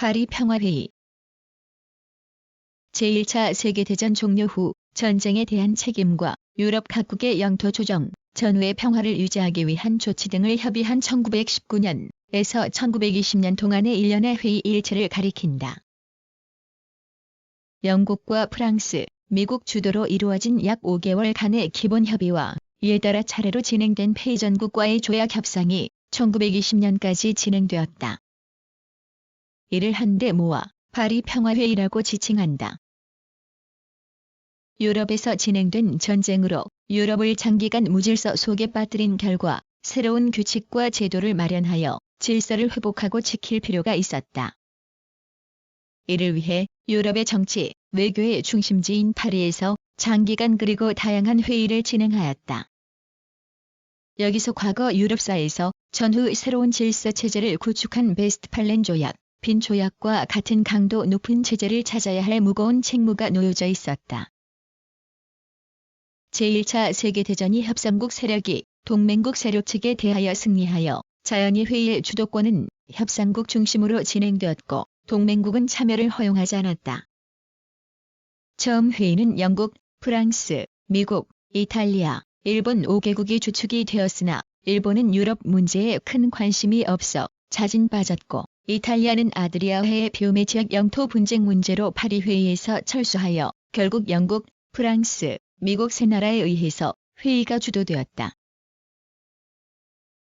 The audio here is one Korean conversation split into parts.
파리 평화회의 제1차 세계대전 종료 후 전쟁에 대한 책임과 유럽 각국의 영토 조정, 전후의 평화를 유지하기 위한 조치 등을 협의한 1919년에서 1920년 동안의 일련의 회의 일체를 가리킨다. 영국과 프랑스, 미국 주도로 이루어진 약 5개월간의 기본 협의와 이에 따라 차례로 진행된 폐전국과의 조약 협상이 1920년까지 진행되었다. 이를 한데 모아 파리 평화회의라고 지칭한다. 유럽에서 진행된 전쟁으로 유럽을 장기간 무질서 속에 빠뜨린 결과 새로운 규칙과 제도를 마련하여 질서를 회복하고 지킬 필요가 있었다. 이를 위해 유럽의 정치, 외교의 중심지인 파리에서 장기간 그리고 다양한 회의를 진행하였다. 여기서 과거 유럽사에서 전후 새로운 질서 체제를 구축한 베스트팔렌 조약, 빈 조약과 같은 강도 높은 체제를 찾아야 할 무거운 책무가 놓여져 있었다. 제1차 세계대전이 협상국 세력이 동맹국 세력 측에 대하여 승리하여 자연히 회의의 주도권은 협상국 중심으로 진행되었고 동맹국은 참여를 허용하지 않았다. 처음 회의는 영국, 프랑스, 미국, 이탈리아, 일본 5개국이 주축이 되었으나 일본은 유럽 문제에 큰 관심이 없어 자진 빠졌고 이탈리아는 아드리아해의 비오메 지역 영토 분쟁 문제로 파리 회의에서 철수하여 결국 영국, 프랑스, 미국 세 나라에 의해서 회의가 주도되었다.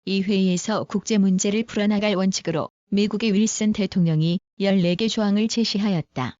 이 회의에서 국제 문제를 풀어나갈 원칙으로 미국의 윌슨 대통령이 14개 조항을 제시하였다.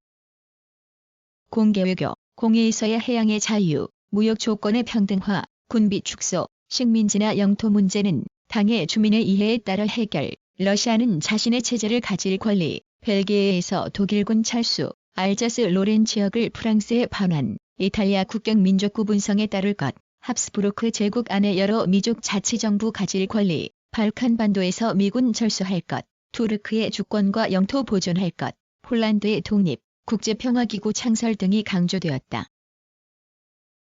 공개 외교, 공해에서의 해양의 자유, 무역 조건의 평등화, 군비 축소, 식민지나 영토 문제는 당의 주민의 이해에 따라 해결, 러시아는 자신의 체제를 가질 권리, 벨기에에서 독일군 철수, 알자스 로렌 지역을 프랑스에 반환, 이탈리아 국경 민족 구 분성에 따를 것, 합스부르크 제국 안에 여러 미족 자치정부 가질 권리, 발칸 반도에서 미군 철수할 것, 투르크의 주권과 영토 보존할 것, 폴란드의 독립, 국제평화기구 창설 등이 강조되었다.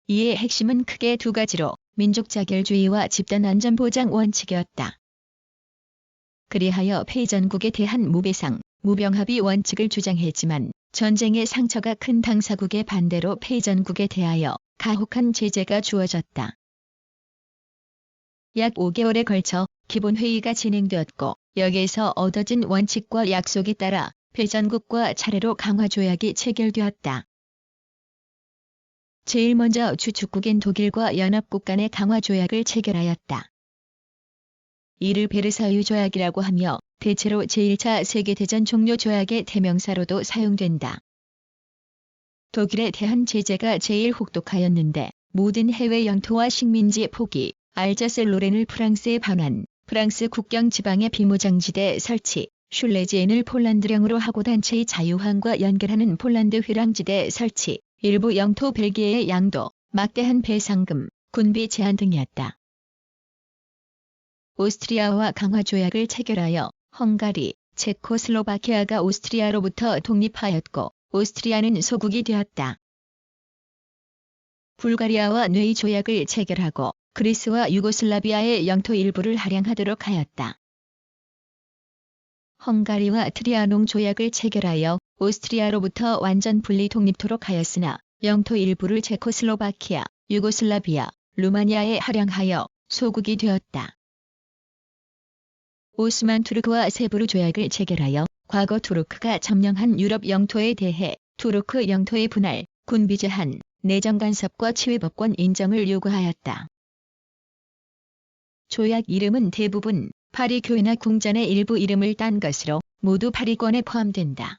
이의 핵심은 크게 두 가지로 민족 자결주의와 집단 안전보장 원칙이었다. 그리하여 폐전국에 대한 무배상, 무병합의 원칙을 주장했지만 전쟁의 상처가 큰 당사국의 반대로 폐전국에 대하여 가혹한 제재가 주어졌다. 약 5개월에 걸쳐 기본회의가 진행되었고 여기에서 얻어진 원칙과 약속에 따라 폐전국과 차례로 강화조약이 체결되었다. 제일 먼저 주축국인 독일과 연합국 간의 강화조약을 체결하였다. 이를 베르사유 조약이라고 하며 대체로 제1차 세계대전 종료 조약의 대명사로도 사용된다. 독일에 대한 제재가 제일 혹독하였는데 모든 해외 영토와 식민지 포기, 알자스 로렌을 프랑스에 반환, 프랑스 국경 지방의 비무장지대 설치, 슐레지엔을 폴란드령으로 하고 단체의 자유항과 연결하는 폴란드 회랑지대 설치, 일부 영토 벨기에의 양도, 막대한 배상금, 군비 제한 등이었다. 오스트리아와 강화 조약을 체결하여 헝가리, 체코슬로바키아가 오스트리아로부터 독립하였고 오스트리아는 소국이 되었다. 불가리아와 뇌의 조약을 체결하고 그리스와 유고슬라비아의 영토 일부를 할양하도록 하였다. 헝가리와 트리아농 조약을 체결하여 오스트리아로부터 완전 분리 독립토록 하였으나 영토 일부를 체코슬로바키아, 유고슬라비아, 루마니아에 할양하여 소국이 되었다. 오스만 투르크와 세부르 조약을 체결하여 과거 투르크가 점령한 유럽 영토에 대해 투르크 영토의 분할, 군비 제한, 내정 간섭과 치외법권 인정을 요구하였다. 조약 이름은 대부분 파리 교회나 궁전의 일부 이름을 딴 것으로 모두 파리권에 포함된다.